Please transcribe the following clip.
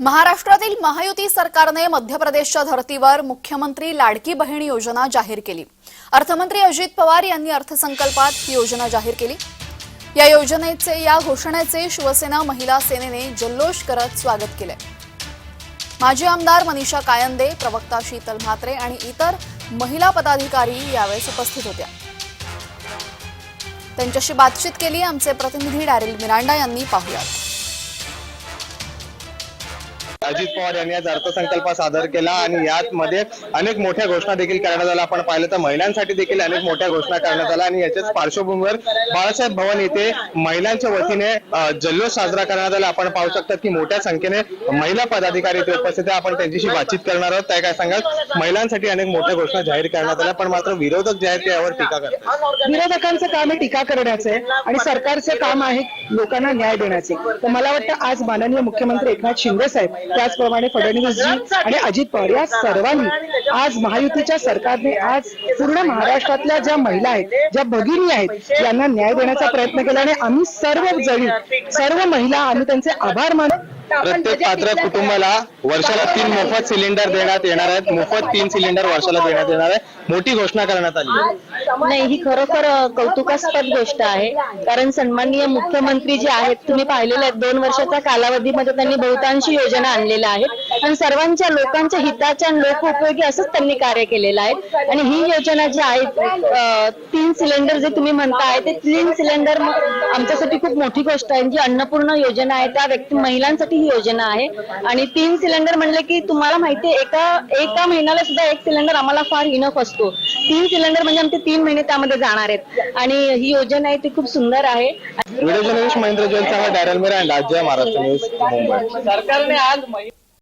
महाराष्ट्रातील महायुती सरकारने मध्य प्रदेशच्या धर्तीवर मुख्यमंत्री लाडकी बहीण योजना जाहीर केली. अर्थमंत्री अजित पवार यांनी अर्थसंकल्पात ही योजना जाहीर केली. या योजनेचे या घोषणेचे शिवसेना महिला सेनेने जल्लोष करत स्वागत केले माजी आमदार मनीषा कायंदे प्रवक्ता शीतल म्हात्रे आणि इतर महिला पदाधिकारी यावेळेस उपस्थित होत्या. त्यांच्याशी बातचीत केली आमचे प्रतिनिधी डॅरिल मिरांडा यांनी पाहुयात. अजित पवार यांनी आज अर्थसंकल्प सादर केला आणि यात मध्ये अनेक मोठ्या घोषणा देखील करण्यात आल्या. आपण पाहिलं तर महिलांसाठी देखील अनेक मोठ्या घोषणा करण्यात आल्या आणि याच्याच पार्श्वभूमीवर बाळासाहेब भवन येथे महिलांच्या वतीने जल्लोष साजरा करण्यात आला. आपण पाहू शकता की मोठ्या संख्येने महिला पदाधिकारी इथे उपस्थित आहे आपण त्यांच्याशी बातचीत करणार आहोत. त्या काय सांगाल? महिलांसाठी अनेक मोठ्या घोषणा जाहीर करण्यात आल्या. पण मात्र विरोधक जे आहेत ते यावर टीका करतात. विरोधकांचं काम आहे टीका करण्याचे आणि सरकारचं काम आहे लोकांना न्याय देण्याचे तर मला वाटतं आज माननीय मुख्यमंत्री एकनाथ शिंदे साहेब त्याचप्रमाणे फडणवीसजी आणि अजित पवार या सर्वांनी आज महायुतीच्या सरकारने आज पूर्ण महाराष्ट्रातल्या ज्या महिला आहेत ज्या भगिनी आहेत यांना न्याय देण्याचा प्रयत्न केला आणि आम्ही सर्व जणी सर्व महिला आम्ही त्यांचे आभार मानतो. प्रत्येक पात्र कुटुंबाला वर्षाला तीन मोफत सिलेंडर देण्यात येणार आहेत. मोफत तीन सिलेंडर वर्षाला देण्यात येणार आहे मोठी घोषणा करण्यात आली आहे. नाही ही खरोखर कौतुकास्पद गोष्ट आहे. कारण सन्माननीय मुख्यमंत्री जे आहेत तुम्ही पाहिलेले आहेत दोन वर्षाच्या कालावधीमध्ये त्यांनी बहुतांशी योजना आणलेल्या आहेत. आणि सर्वांच्या लोकांच्या हिताच्या आणि लोकोपयोगी असंच त्यांनी कार्य केलेलं आहे. आणि ही योजना जी आहे तीन सिलेंडर जे तुम्ही म्हणताय ते तीन सिलेंडर आमच्यासाठी खूप मोठी गोष्ट आहे. जी अन्नपूर्ण योजना आहे त्या व्यक्ती महिलांसाठी ही योजना आहे. आणि तीन सिलेंडर म्हणले की तुम्हाला माहिती आहे एका एका महिन्याला सुद्धा एक सिलेंडर आम्हाला फार इनफ असतो. तीन सिलेंडर म्हणजे आमचे तीन महिने त्यामध्ये जाणार आहेत. आणि ही योजना आहे ती खूप सुंदर आहे. व्हिडिओ जर्नलिस्ट महेंद्र जैन सह डॅरल मिरांडा जय महाराष्ट्र न्यूज मुंबई. सरकारने आज